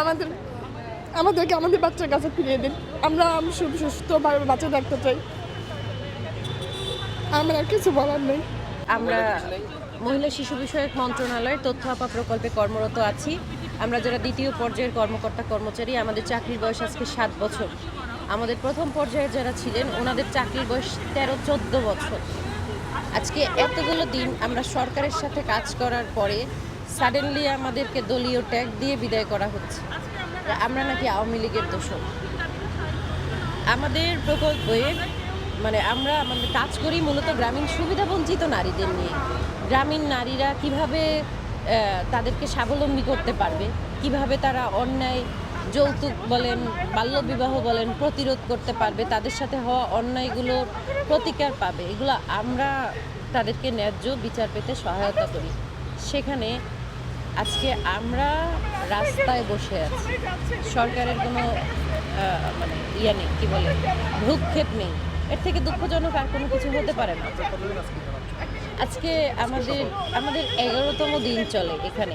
আমাদের, আমাদেরকে আমাদের বাচ্চার কাছে ফিরিয়ে দিন। আমরা সুস্থভাবে বাচ্চা থাকতে চাই। আমার আর কিছু বলার নেই। আমরা মহিলা শিশু বিষয়ক মন্ত্রণালয়ের তথ্য আপা প্রকল্পে কর্মরত আছি। আমরা যারা দ্বিতীয় পর্যায়ের কর্মকর্তা কর্মচারী, আমাদের চাকরির বয়স আজকে সাত বছর। আমাদের প্রথম পর্যায়ে যারা ছিলেন, ওনাদের চাকরির বয়স তেরো, চোদ্দ বছর। আজকে এতগুলো দিন আমরা সরকারের সাথে কাজ করার পরে সাডেনলি আমাদেরকে দলীয় ট্যাগ দিয়ে বিদায় করা হচ্ছে। আমরা নাকি আওয়ামী লীগের দোষক আমাদের প্রকল্পে মানে আমরা আমাদের কাজ করি মূলত গ্রামীণ সুবিধাবঞ্চিত নারীদের নিয়ে। গ্রামীণ নারীরা কীভাবে তাদেরকে স্বাবলম্বী করতে পারবে? কীভাবে তারা অন্যায়, যৌতুক বলেন, বাল্যবিবাহ বলেন, প্রতিরোধ করতে পারবে? তাদের সাথে হওয়া অন্যায়গুলোর প্রতিকার পাবে? এগুলো আমরা তাদেরকে ন্যায্য বিচার পেতে সহায়তা করি। সেখানে আজকে আমরা রাস্তায় বসে আছি। সরকারের কোনো মানে ইয়া নেই, কী বলে, ভ্রুক্ষেপ নেই। এর থেকে দুঃখজনক আর কোনো কিছু হতে পারে না। আজকে আমাদের আমাদের এগারোতম দিন চলে এখানে।